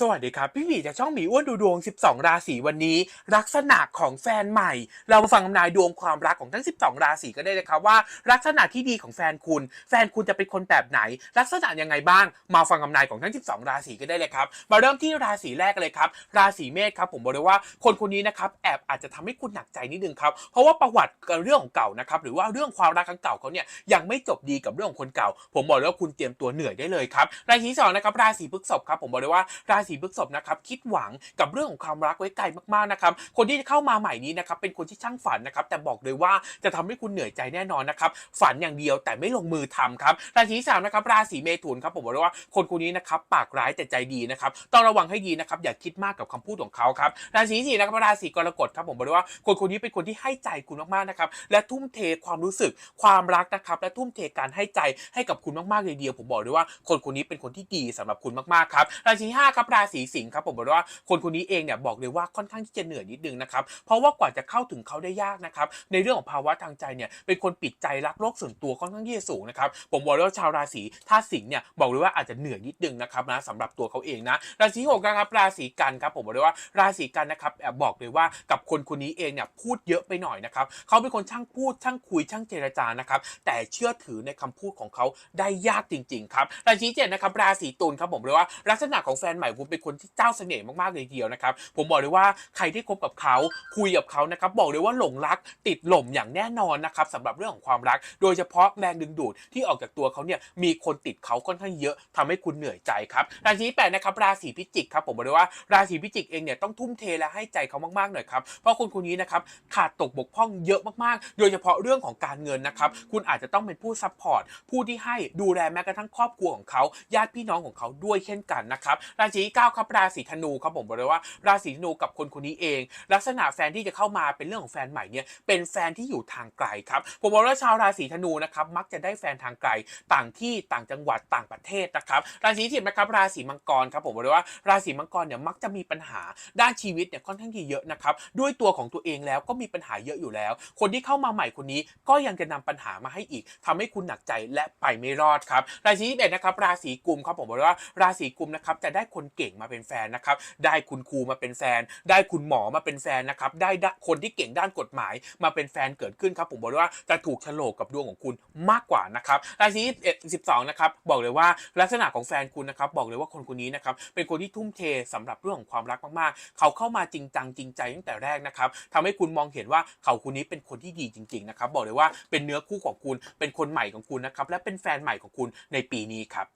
สวัสดีครับ พี่หมีจากช่องหมีอ้วนดูดวง 12 ราศีวันนี้ ลักษณะของแฟนใหม่ เรามาฟังคำนายดวงความรักของทั้ง 12 ราศีก็ได้เลยครับว่า ลักษณะที่ดีของแฟนคุณ แฟนคุณจะเป็นคนแบบไหน ลักษณะยังไงบ้าง มาฟังคำนายของทั้ง 12 ราศีก็ได้เลยครับ มาเริ่มที่ราศีแรกเลยครับ ราศีเมษครับผมบอกเลยว่าคนคนนี้นะครับแอบอาจจะทำให้คุณหนักใจนิดนึงครับเพราะว่าประวัติเรื่องของเก่านะครับหรือว่าเรื่องความรักครั้งเก่าเขาเนี่ยยังไม่จบดีกับเรื่องของคนเก่า ผมบอกเลยว่าคุณเตรียมตัวเหนื่อยได้เลยครับราศีสองนะครับราศีพฤษภครับผมบอกเลยว่าราศีพฤษภนะครับคิดหวังกับเรื่องของความรักไว้ไกลมากๆนะครับคนที่จะเข้ามาใหม่นี้นะครับเป็นคนที่ช่างฝันนะครับแต่บอกเลยว่าจะทำให้คุณเหนื่อยใจแน่นอนนะครับฝันอย่างเดียวแต่ไม่ลงมือทำครับราศีสามนะครับราศีเมถุนครับผมบอกเลยว่าคนคนนี้นะครับปากร้ายแต่ใจดีนะครับต้องระวังให้ดีนะครับอย่าคิดมากกับคำพูดของเขาครับราศีสี่นะครับราศีกรกฎครับผมบอกเลยว่าคนคนนี้เป็นคนที่ให้ใจคุณมากๆนะครับและทุ่มเทความรู้สึกความรักนะครับและทุ่มเทการให้ใจให้กับคุณมากๆเลยเดียว ผมบอกเลยว่าคนคนนี้เป็นคนที่ดีสำหรับคุณมากๆครับราศีห้าครับราราศีสิงห์ครับผมบอกเลยว่าคนคนนี้เองเนี่ยบอกเลยว่าค่อนข้างที่จะเหนื่อยนิดนึงนะครับเพราะว่ากว่าจะเข้าถึงเขาได้ยากนะครับในเรื่องของภาวะทางใจเนี่ยเป็นคนปิดใจรักโลกส่วนตัวค่อนข้างที่จะสูงนะครับผมบอกเลยว่าชาวราศีถ้าสิงห์เนี่ยบอกเลยว่าอาจจะเหนื่อยนิดนึงนะครับนะสำหรับตัวเขาเองนะราศีหกนะครับราศีกันครับผมบอกเลยว่าราศีกันนะครับแอบบอกเลยว่ากับคนคนนี้เองเนี่ยพูดเยอะไปหน่อยนะครับเขาเป็นคนช่างพูดช่างคุยช่างเจรจานะครับแต่เชื่อถือในคำพูดของเขาได้ยากจริง ๆ ครับราศีเจ็ดนะครับราศีตุลครับผมเลยว่าลักษณะของแฟนใหม่คุณเป็นคนที่เจ้าเสน่ห์มากๆเลยทีเดียวนะครับ ผมบอกเลยว่าใครที่คบกับเขาคุยกับเขานะครับบอกเลยว่าหลงรักติดหล่มอย่างแน่นอนนะครับสำหรับเรื่องของความรัก โดยเฉพาะแรงดึงดูดที่ออกจากตัวเขาเนี่ยมีคนติดเขาค่อนข้างเยอะทำให้คุณเหนื่อยใจครับราศีแปดนะครับราศีพิจิกครับผมบอกเลยว่าราศีพิจิกเองเนี่ยต้องทุ่มเทและให้ใจเขามากๆหน่อยครับเพราะคนคนนี้นะครับขาดตกบกพร่องเยอะมากๆ โดยเฉพาะเรื่องของการเงินนะครับคุณอาจจะต้องเป็นผู้ซัพพอร์ตผู้ที่ให้ดูแลแม้กระทั่งครอบครัวของเขาญาติพี่น้องของเขาด้วยเช่นกันนะครับราศีที่เก้าครับราศีธนูครับผมบอกเลยว่าราศีธนูกับคนคนนี้เอง ลักษณะแฟนที่จะเข้ามาเป็นเรื่องของแฟนใหม่เนี่ยเป็นแฟนที่อยู่ทางไกลครับผมบอกว่าชาวราศีธนูนะครับมักจะได้แฟนทางไกลต่างที่ต่างจังหวัดต่างประเทศนะครับราศีสิบนะครับราศีมังกรครับผมบอกเลยว่าราศีมังกรเนี่ยมักจะมีปัญหาด้านชีวิตเนี่ยค่อนข้างที่เยอะนะครับด้วยตัวของตัวเองแล้วก็มีปัญหาเยอะอยู่แล้ว คนที่เข้ามาใหม่คนนี้ก็ยังจะนำปัญหามาให้อีกทำให้คุณหนักใจและไปไม่รอดครับราศีที่เอ็ดนะครับราศีกุมครับผมบอกเลยว่าราศีกุมนะครับจะได้คนเก่งมาเป็นแฟนนะครับ ได้คุณครูมาเป็นแฟน ได้คุณหมอมาเป็นแฟนนะครับ ได้คนที่เก่งด้านกฎหมายมาเป็นแฟนเกิดขึ้นครับ ผมบอกเลยว่าจะถูกฉลกกับดวงของคุณมากกว่านะครับราศีเอ็ดสิบสองนะครับบอกเลยว่าลักษณะของแฟนคุณนะครับบอกเลยว่าคนคนนี้นะครับเป็นคนที่ทุ่มเทสำหรับเรื่องของความรักมากๆ เขาเข้ามาจริงจังจริงใจตั้งแต่แรกนะครับทำให้คุณมองเห็นว่าเขาคนนี้เป็นคนที่ดีจริง ๆ นะครับ บอกเลยว่าเป็นเนื้อคู่ของคุณเป็นคนใหม่ของคุณนะครับและเป็นแฟนใหม่ของคุณในปีนี้ครับ